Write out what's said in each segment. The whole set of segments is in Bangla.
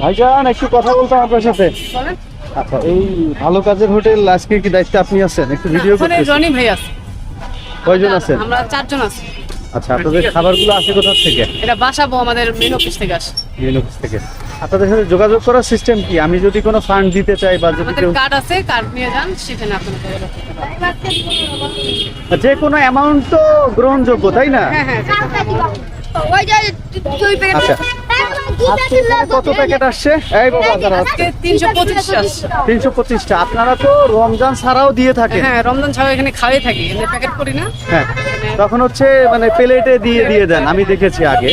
ভাইজান একটু কথা বলতাম আপনার সাথে? আচ্ছা এই ভালো কাজের হোটেল আজকে কি দায়িত্বে আপনি আছেন? একটু ভিডিও করতেছেন রনি ভাই আছে। কয়জন আছেন? আমরা চারজন আছি। আচ্ছা আপনাদের খাবারগুলো আসে কোথা থেকে? এটা বাসাবো আমাদের মেন অফিস থেকে আসে। মেন অফিস থেকে। আপনাদের সাথে যোগাযোগ করার সিস্টেম কি? আমি যদি কোনো ফান্ড দিতে চাই বা যদি আমাদের কেউ কার্ড আছে কার্ড নিয়ে যান সেখানে আপনাদের যে কোনো অ্যামাউন্ট তো গ্রহণযোগ্য তাই না? হ্যাঁ হ্যাঁ ওই যে দুই প্যাকেট আচ্ছা। আজকে কত প্যাকেট আসছে? এই বাবা আজকে আপনারা তো রমজান ছাড়াও দিয়ে থাকেন। হ্যাঁ রমজান ছাড়া এখানে খাওয়াই থাকি। এমনি প্যাকেট করি না। হ্যাঁ তখন হচ্ছে মানে প্লেটে দিয়ে দিয়ে দেন। আমি দেখেছি আগে।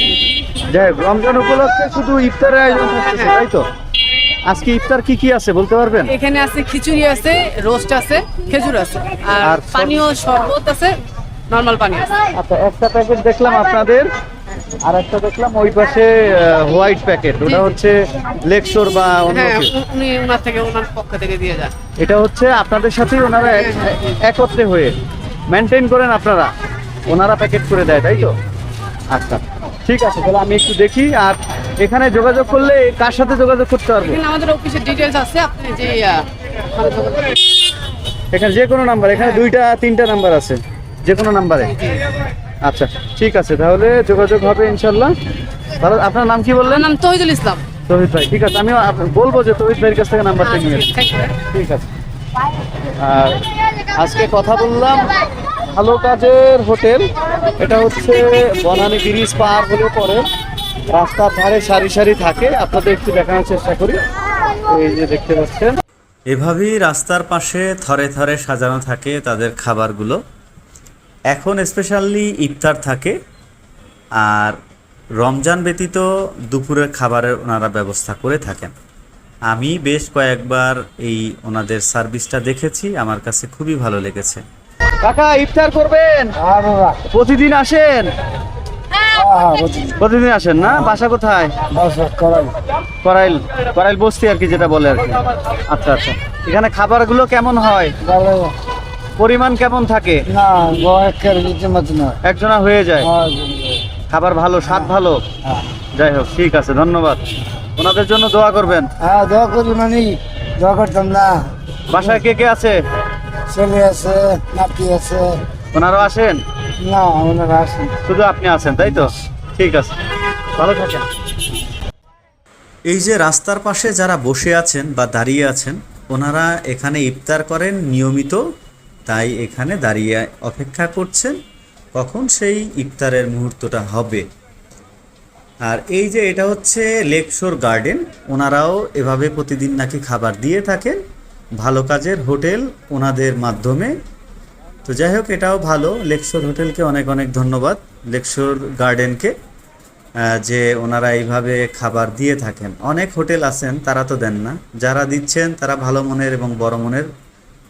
যাই হোক রমজান উপলক্ষে শুধু ইফতারের আয়োজন থাকতেছে তাই তো? আজকে ইফতার কি কি আছে বলতে পারবেন? এখানে আছে খিচুড়ি আছে রোস্ট আছে খেজুর আছে। আর আর পানীয় শরবত আছে নর্মাল পানি আছে। আচ্ছা একটা প্যাকেট দেখলাম আপনাদের। আর একটা দেখলাম ওই পাশে হোয়াইট প্যাকেট ওটা হচ্ছে লেকশোর বা অন্য হ্যাঁ উনি ওনার থেকে ওনার পক্ষ থেকে দিয়ে যান। এটা হচ্ছে আপনাদের সাথেই ওনারা একত্রে হয়ে মেনটেন করেন আপনারা। ওনারা প্যাকেট করে দেয় তাই তো? আচ্ছা ঠিক আছে তাহলে আমি একটু দেখি আর এখানে যোগাযোগ করলে কার সাথে যোগাযোগ করতে পারব? এখানে আমাদের অফিসের ডিটেলস আছে আপনি যে। এখানে যে কোনো নাম্বার এখানে দুইটা তিনটা নাম্বার আছে যে কোনো নাম্বারে আচ্ছা ঠিক আছে তাহলে যোগাযোগ হবে ইনশাল্লাহ। তাহলে আপনার নাম কি বললেন? নাম তহিদুল ইসলাম। তহিদ ভাই ঠিক আছে আমিও আপ- বলব যে তহিদ ভাইয়ের কাছ থেকে নাম্বারটা নিয়ে। থ্যাংক ইউ ঠিক আছে। আর আজকে কথা বললাম ভালো কাজের হোটেল। এটা হচ্ছে বনানী ব্রিজ পার হলে পরে। রাস্তার ধারে সারি সারি থাকে। আপনাদের একটু দেখানোর চেষ্টা করি। এই যে দেখতে পাচ্ছেন। এভাবেই রাস্তার পাশে থরে থরে সাজানো থাকে তাদের খাবারগুলো। এখন স্পেশালি ইফতার থাকে আর রমজান ব্যতীত দুপুরের খাবারের ওনারা ব্যবস্থা করে থাকেন। আমি বেশ কয়েকবার এই ওনাদের সার্ভিসটা দেখেছি আমার কাছে খুবই ভালো লেগেছে। কাকা ইফতার করবেন? প্রতিদিন আসেন? প্রতিদিন। আসেন না? বাসা কোথায়? করাইল করাইল বস্তি আর কি যেটা বলে আর কি। আচ্ছা আচ্ছা। এখানে খাবারগুলো কেমন হয়? পরিমাণ কেমন থাকে? না একজনা হয়ে যায়? খাবার ভালো স্বাদ ভালো? যাই হোক ঠিক আছে ধন্যবাদ। ওনাদের জন্য দোয়া করবেন। হ্যাঁ দোয়া করি মানে দোয়া করতাম না। বাসায় কে কে আছে? ছেলে আছে নাতি আছে। ওনারাও আসেন? না ওনারা আসেন। শুধু আপনি আছেন তাই তো? ঠিক আছে। ভালো থাকেন। এই যে রাস্তার পাশে যারা বসে আছেন বা দাঁড়িয়ে আছেন ওনারা এখানে ইফতার করেন নিয়মিত তাই এখানে দাঁড়িয়ে অপেক্ষা করছেন, কখন সেই ইফতারের মুহূর্তটা হবে। আর এই যে এটা হচ্ছে লেকশোর গার্ডেন, ওনারাও এভাবে প্রতিদিন নাকি খাবার দিয়ে থাকেন। ভালো কাজের হোটেল ওনাদের মাধ্যমে। তো যাই হোক, এটাও ভালো। লেকশোর হোটেলকে অনেক অনেক ধন্যবাদ। লেকশোর গার্ডেনকে যে ওনারা এইভাবে খাবার দিয়ে থাকেন। অনেক হোটেল আছেন, তারা তো দেন না। যারা দিচ্ছেন, তারা ভালো মনের এবং বড় মনের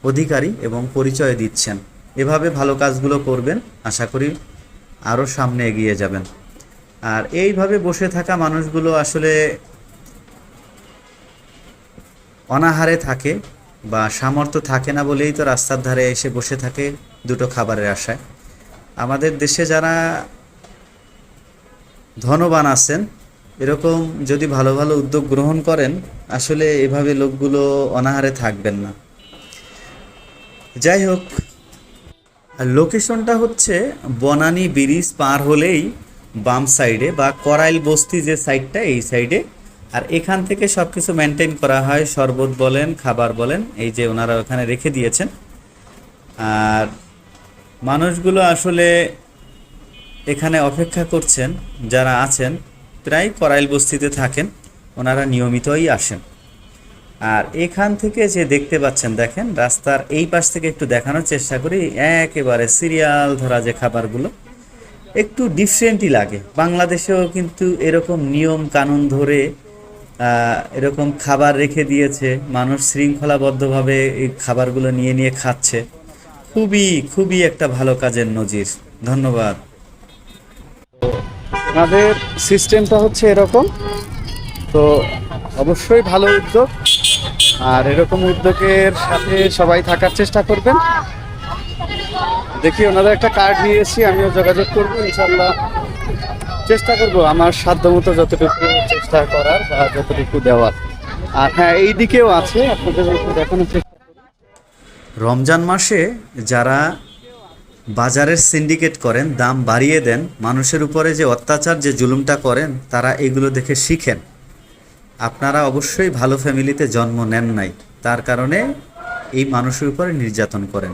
অধিকারী এবং পরিচয় দিচ্ছেন। এভাবে ভালো কাজগুলো করবেন, আশা করি আরও সামনে এগিয়ে যাবেন। আর এইভাবে বসে থাকা মানুষগুলো আসলে অনাহারে থাকে বা সামর্থ্য থাকে না বলেই তো রাস্তার ধারে এসে বসে থাকে দুটো খাবারের আশায়। আমাদের দেশে যারা ধনবান আছেন, এরকম যদি ভালো ভালো উদ্যোগ গ্রহণ করেন, আসলে এভাবে লোকগুলো অনাহারে থাকবেন না। যাই হোক লোকেশনটা হচ্ছে বনানী ব্রিজ পার হলেই বাম সাইডে বা করাইল বস্তি যে সাইডটা, এই সাইডে। আর এখান থেকে সব কিছু মেনটেন করা হয়, শরবত বলেন, খাবার বলেন, এই যে ওনারা ওখানে রেখে দিয়েছেন। আর মানুষগুলো আসলে এখানে অপেক্ষা করছেন, যারা আছেন, প্রায় করাইল বস্তিতে থাকেন, ওনারা নিয়মিতই আসেন। আর এখান থেকে যে দেখতে পাচ্ছেন, দেখেন, রাস্তার এই পাশ থেকে একটু দেখানোর চেষ্টা করি। একেবারে সিরিয়াল ধরা যে খাবারগুলো, একটু ডিফারেন্টই লাগে। বাংলাদেশেও কিন্তু এরকম নিয়ম কানুন ধরে এরকম খাবার রেখে দিয়েছে। মানুষ শৃঙ্খলাবদ্ধভাবে এই খাবারগুলো নিয়ে নিয়ে খাচ্ছে। খুবই খুবই একটা ভালো কাজের নজির। ধন্যবাদ। আমাদের সিস্টেমটা হচ্ছে এরকম। তো অবশ্যই ভালো উদ্যোগ। আর এরকম উদ্যোগের সাথে সবাই থাকার চেষ্টা করবেন। দেখি, ওনাদের একটা কার্ড নিয়ে আমিও যোগাযোগ করব ইনশাল্লাহ চেষ্টা করব আমার সাধ্য মতো যতটুকু চেষ্টা করার বা যতটুকু দেওয়ার। আর হ্যাঁ এই দিকেও আছে, আপনাদের দেখানোর চেষ্টা রমজান মাসে যারা বাজারের সিন্ডিকেট করেন, দাম বাড়িয়ে দেন, মানুষের উপরে যে অত্যাচার, যে জুলুমটা করেন, তারা এগুলো দেখে শিখেন। আপনারা অবশ্যই ভালো ফ্যামিলিতে জন্ম নেন নাই। তার কারণে এই মানুষের উপরে নির্যাতন করেন।